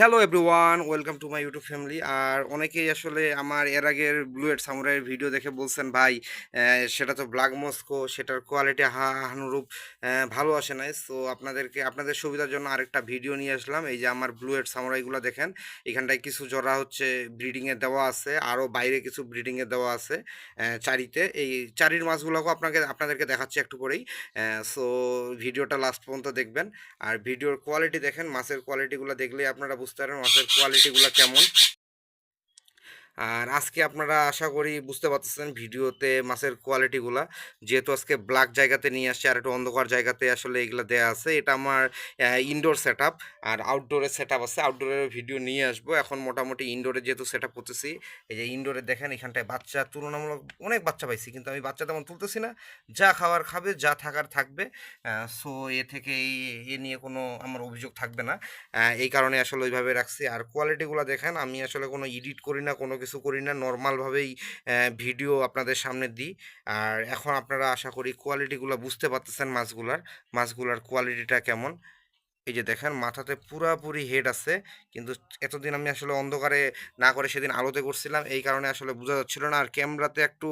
Hello everyone welcome to my YouTube family আর অনেকেই আসলে আমার এর আগের ব্লুয়েট সামুরাইয়ের ভিডিও দেখে বলছেন, ভাই সেটা তো ব্ল্যাক মস্কো সেটার কোয়ালিটি হানুরূপ ভালো আসে নাই। সো আপনাদেরকে, আপনাদের সুবিধার জন্য আরেকটা ভিডিও নিয়ে আসলাম। এই যে আমার ব্লুয়েট সামুরাইগুলো দেখেন, এখানটায় কিছু জরা হচ্ছে ব্রিডিংয়ে দেওয়া আছে আরও বাইরে কিছু ব্রিডিংয়ে দেওয়া আছে চারিতে। এই চারির মাছগুলোকেও আপনাকে, আপনাদেরকে দেখাচ্ছি একটু পরেই। সো ভিডিওটা লাস্ট পর্যন্ত দেখবেন। আর ভিডিওর কোয়ালিটি দেখেন, মাছের কোয়ালিটিগুলো দেখলেই আপনারা বুঝতে পারবেন মাছের কোয়ালিটিগুলো কেমন? আর আজকে আপনারা আশা করি বুঝতে পারতেছেন ভিডিওতে মাছের কোয়ালিটিগুলা যেহেতু আজকে ব্ল্যাক জায়গাতে নিয়ে আসছে, আর একটু অন্ধকার জায়গাতে আসলে এগুলো দেওয়া আছে। এটা আমার ইনডোর সেট আর আউটডোরের সেট আছে। আউটডোরের ভিডিও নিয়ে আসব। এখন মোটামুটি ইনডোরে যেহেতু সেট আপ করতেছি, এই যে ইনডোরে দেখেন এখানটায় বাচ্চা তুলনামূলক অনেক বাচ্চা পাইছি, কিন্তু আমি বাচ্চা তেমন তুলতেছি না। যা খাবার খাবে, যা থাকার থাকবে। সো এ থেকে এ নিয়ে কোনো আমার অভিযোগ থাকবে না। এই কারণে আসলে ওইভাবে রাখছি। আর কোয়ালিটিগুলো দেখেন, আমি আসলে কোনো এডিট করি না, কোনো কিছু করি না নর্মালভাবেই ভিডিও আপনাদের সামনে দিই। আর এখন আপনারা আশা করি কোয়ালিটিগুলো বুঝতে পারতেছেন মাছগুলার মাছগুলার কোয়ালিটিটা কেমন। এই যে দেখেন, মাথাতে পুরাপুরি হেড আছে, কিন্তু এতদিন আমি আসলে অন্ধকারে না করে সেদিন আলোতে করছিলাম, এই কারণে আসলে বোঝা যাচ্ছিল না। আর ক্যামেরাতে একটু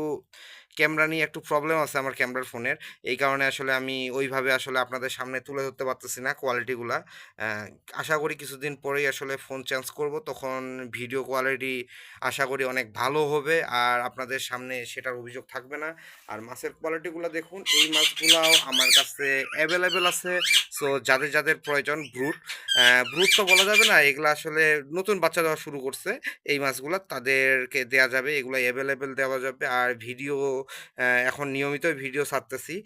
ক্যামেরা নিয়ে একটু প্রবলেম আছে আমার ক্যামেরার ফোনের। এই কারণে আসলে আমি ওইভাবে আসলে আপনাদের সামনে তুলে ধরতে পারতেছি না কোয়ালিটিগুলা আশা করি কিছুদিন পরেই আসলে ফোন চেঞ্জ করব। তখন ভিডিও কোয়ালিটি আশা করি অনেক ভালো হবে আর আপনাদের সামনে সেটার অভিযোগ থাকবে না। আর মাছের কোয়ালিটিগুলো দেখুন, এই মাছগুলাও আমার কাছে অ্যাভেলেবেল আছে। সো যাদের যাদের প্রয়োজন ব্রুট ব্রুট তো বলা যাবে না, এগুলো আসলে নতুন বাচ্চা দেওয়া শুরু করছে। এই মাছগুলো তাদেরকে দেওয়া যাবে এগুলো অ্যাভেলেবেল দেওয়া যাবে। আর ভিডিও এখন নিয়মিত ভিডিও ছাড়তেছি।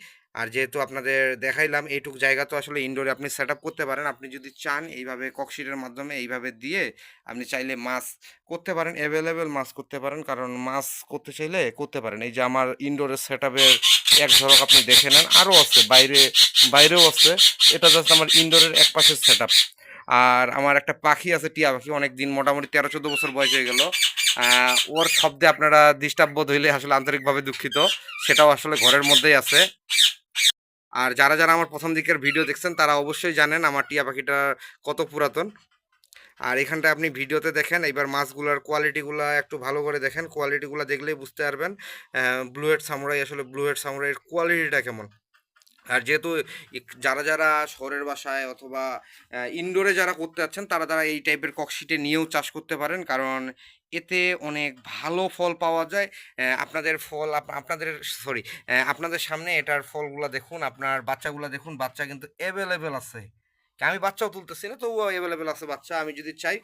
আর যেহেতু আপনাদের দেখাইলাম, এইটুক জায়গা তো আসলে ইনডোরে আপনি সেট করতে পারেন। আপনি যদি চান এইভাবে ককশিটের মাধ্যমে এইভাবে দিয়ে আপনি চাইলে মাছ করতে পারেন অ্যাভেলেবেল মাছ করতে পারেন। কারণ মাছ করতে চাইলে করতে পারেন। এই যে আমার ইনডোরের সেট এক ঝলক আপনি দেখে নেন। আরও আছে, বাইরে, বাইরেও আছে। এটা জাস্ট আমার ইনডোরের এক পাশের সেট আর আমার একটা পাখি আছে, টিয়া পাখি। অনেক দিন মোটামুটি তেরো, চোদ্দ বছর বয়স হয়ে গেল। ওর শব্দে আপনারা ডিস্টার্ব হইলে আসলে আন্তরিকভাবে দুঃখিত। সেটাও আসলে ঘরের মধ্যেই আছে। আর যারা যারা আমার প্রথম দিকের ভিডিও দেখছেন, তারা অবশ্যই জানেন আমার টিয়া পাখিটা কত পুরাতন। আর এখানটা আপনি ভিডিওতে দেখেন এবার মাছগুলোর কোয়ালিটিগুলো একটু ভালো করে দেখেন। কোয়ালিটিগুলো দেখলেই বুঝতে পারবেন ব্লুহেড সামুরাই, আসলে ব্লুহেড সামুরাইয়ের কোয়ালিটিটা কেমন। আর যেহেতু যারা যারা শহরের বাসায় অথবা ইনডোরে যারা করতে যাচ্ছেন, তারা তারা এই টাইপের ককশিটে নিয়েও চাষ করতে পারেন। কারণ এতে অনেক ভালো ফল পাওয়া যায়। আপনাদের ফল, আপ- আপনাদের সরি আপনাদের সামনে এটার ফলগুলো দেখুন, আপনার বাচ্চাগুলো দেখুন, বাচ্চা কিন্তু অ্যাভেলেবেল আছে। আমি বাচ্চাও তুলতেছি না, তবুও অ্যাভেলেবেল আছে বাচ্চা। আমি যদি চাই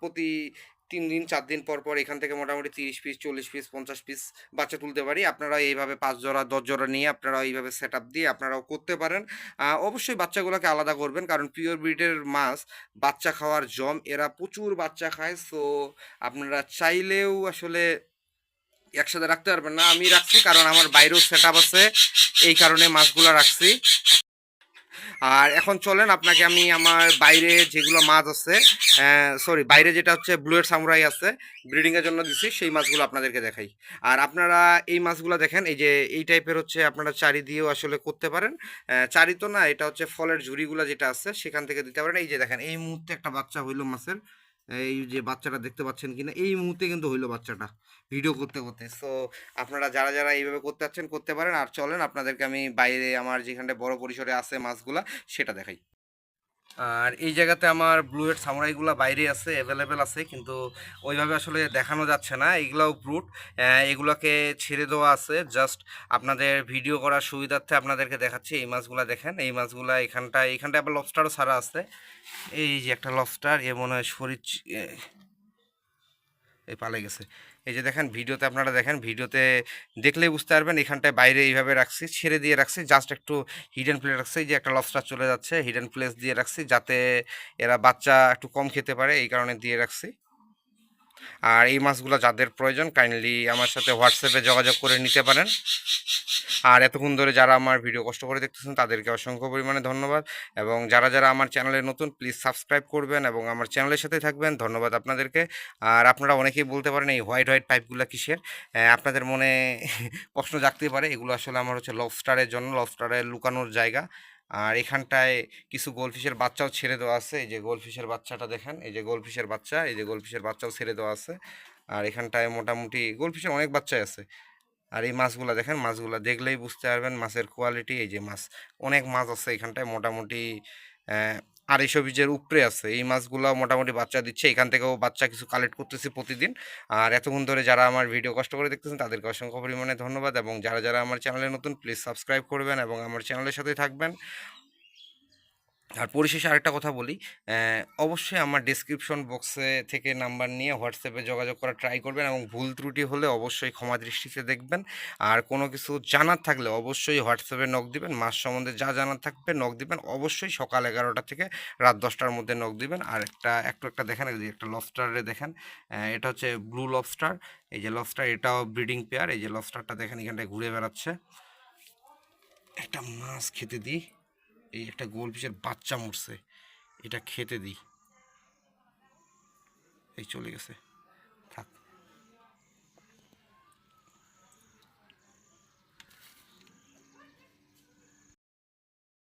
প্রতি তিন দিন, চার দিন পর পর এখান থেকে মোটামুটি তিরিশ পিস চল্লিশ পিস পঞ্চাশ পিস বাচ্চা তুলতে পারি। আপনারা এইভাবে পাঁচ জোড়া, দশ জোড়া নিয়ে আপনারা এইভাবে সেট দিয়ে আপনারাও করতে পারেন। অবশ্যই বাচ্চাগুলোকে আলাদা করবেন কারণ পিওর ব্রিডের মাছ, বাচ্চা খাওয়ার জম, এরা প্রচুর বাচ্চা খায়। সো আপনারা চাইলেও আসলে একসাথে রাখতে পারবেন না। আমি রাখছি কারণ আমার বাইরেও সেট আছে। এই কারণে মাছগুলো রাখছি। আর এখন চলেন, আপনাকে আমি আমার বাইরে যেগুলো মাছ আছে সরি বাইরে যেটা হচ্ছে ব্লুয়েট সামুরাই আছে ব্রিডিংয়ের জন্য দিছি, সেই মাছগুলো আপনাদেরকে দেখাই। আর আপনারা এই মাছগুলো দেখেন, এই যে এই টাইপের হচ্ছে আপনারা চারি দিয়েও আসলে করতে পারেন। চারি তো না, এটা হচ্ছে ফলের ঝুড়িগুলো যেটা আছে, সেখান থেকে দিতে পারেন। এই যে দেখেন, এই মুহূর্তে একটা বাচ্চা হইল মাছের। এই যে বাচ্চাটা দেখতে পাচ্ছেন কিনা, এই মুহূর্তে কিন্তু হইল বাচ্চাটা ভিডিও করতে করতে। সো আপনারা যারা যারা এইভাবে করতে চাচ্ছেন, করতে পারেন। আর চলেন, আপনাদেরকে আমি বাইরে আমার যেখানটা বড় পরিসরে আছে মাছগুলা, সেটা দেখাই। আর এই জায়গাতে আমার ব্লুয়েট সামুরাইগুলো বাইরে আছে অ্যাভেলেবেল আছে, কিন্তু ওইভাবে আসলে দেখানো যাচ্ছে না। এগুলাও ব্রুট এগুলোকে ছেড়ে দেওয়া আছে। জাস্ট আপনাদের ভিডিও করার সুবিধার্থে আপনাদেরকে দেখাচ্ছি। এই মাছগুলো দেখেন, এই মাছগুলো এখানটায় এখানটা আবার লবস্টারও ছাড়া আছে। এই যে একটা লবস্টার এ মনে হয় শরীর এই পালে গেছে। এই যে দেখেন, ভিডিওতে আপনারা দেখেন, ভিডিওতে দেখলেই বুঝতে পারবেন, এখানটায় বাইরে এইভাবে রাখছি, ছেড়ে দিয়ে রাখছি জাস্ট একটু হিডেন প্লেস রাখছি, যে একটা লসটা চলে যাচ্ছে হিডেন প্লেস দিয়ে রাখছি, যাতে এরা বাচ্চা একটু কম খেতে পারে, এই কারণে দিয়ে রাখছি। আর এই মাছগুলো যাদের প্রয়োজন কাইন্ডলি আমার সাথে হোয়াটসঅ্যাপে যোগাযোগ করে নিতে পারেন। আর এতক্ষণ ধরে যারা আমার ভিডিও কষ্ট করে দেখতেছেন, তাদেরকে অসংখ্য পরিমাণে ধন্যবাদ। এবং যারা যারা আমার চ্যানেলে নতুন প্লিজ সাবস্ক্রাইব করবেন এবং আমার চ্যানেলের সাথে থাকবেন। ধন্যবাদ আপনাদেরকে। আর আপনারা অনেকেই বলতে পারেন, এই হোয়াইট হোয়াইট পাইপগুলো কিসের? আপনাদের মনে প্রশ্ন জাগতেই পারে। এগুলো আসলে আমার হচ্ছে লবস্টারের জন্য লবস্টারের লুকানোর জায়গা। আর এখানটায় কিছু গোলফিশের বাচ্চাও ছেড়ে দেওয়া আছে। এই যে গোলফিশের বাচ্চাটা দেখেন, এই যে গোলফিশের বাচ্চা, এই যে গোলফিশের বাচ্চাও ছেড়ে দেওয়া আছে। আর এখানটায় মোটামুটি গোলফিশের অনেক বাচ্চাই আছে। আর এই মাছগুলো দেখেন, মাছগুলো দেখলেই বুঝতে পারবেন মাছের কোয়ালিটি এই যে মাছ, অনেক মাছ আছে এখানটায় মোটামুটি আড়াইশো বীজের উপরে আছে। এই মাছগুলো মোটামুটি বাচ্চা দিচ্ছে। এখান থেকেও বাচ্চা কিছু কালেক্ট করতেছি প্রতিদিন। আর এতক্ষণ ধরে যারা আমার ভিডিও কষ্ট করে দেখতেছেন, তাদেরকে অসংখ্য পরিমাণে ধন্যবাদ। এবং যারা যারা আমার চ্যানেলে নতুন প্লিজ সাবস্ক্রাইব করবেন এবং আমার চ্যানেলের সাথে থাকবেন। আর পরিশেষে আরেকটা কথা বলি। অবশ্যই আমার ডিসক্রিপশন বক্সে থেকে নাম্বার নিয়ে হোয়াটসঅ্যাপে যোগাযোগ করা ট্রাই করবেন এবং ভুল ত্রুটি হলে অবশ্যই ক্ষমা দৃষ্টিতে দেখবেন। আর কোনো কিছু জানার থাকলে অবশ্যই হোয়াটসঅ্যাপে নক দিবেন। মাস সম্বন্ধে যা জানার থাকবে নক দিবেন। অবশ্যই সকাল এগারোটা থেকে রাত দশটার মধ্যে নক দিবেন। আর একটা, একটু একটা দেখেন একটা লবস্টারে দেখেন। এটা হচ্ছে ব্লু লবস্টার এই যে লবস্টার এটাও ব্রিডিং পেয়ার এই যে লবস্টারটা দেখেন, এখানটায় ঘুরে বেড়াচ্ছে। একটা মাছ খেতে দিই। এই একটা গোলফিশের বাচ্চা মরছে। এটা খেতে দিই। এই চলে গেছে।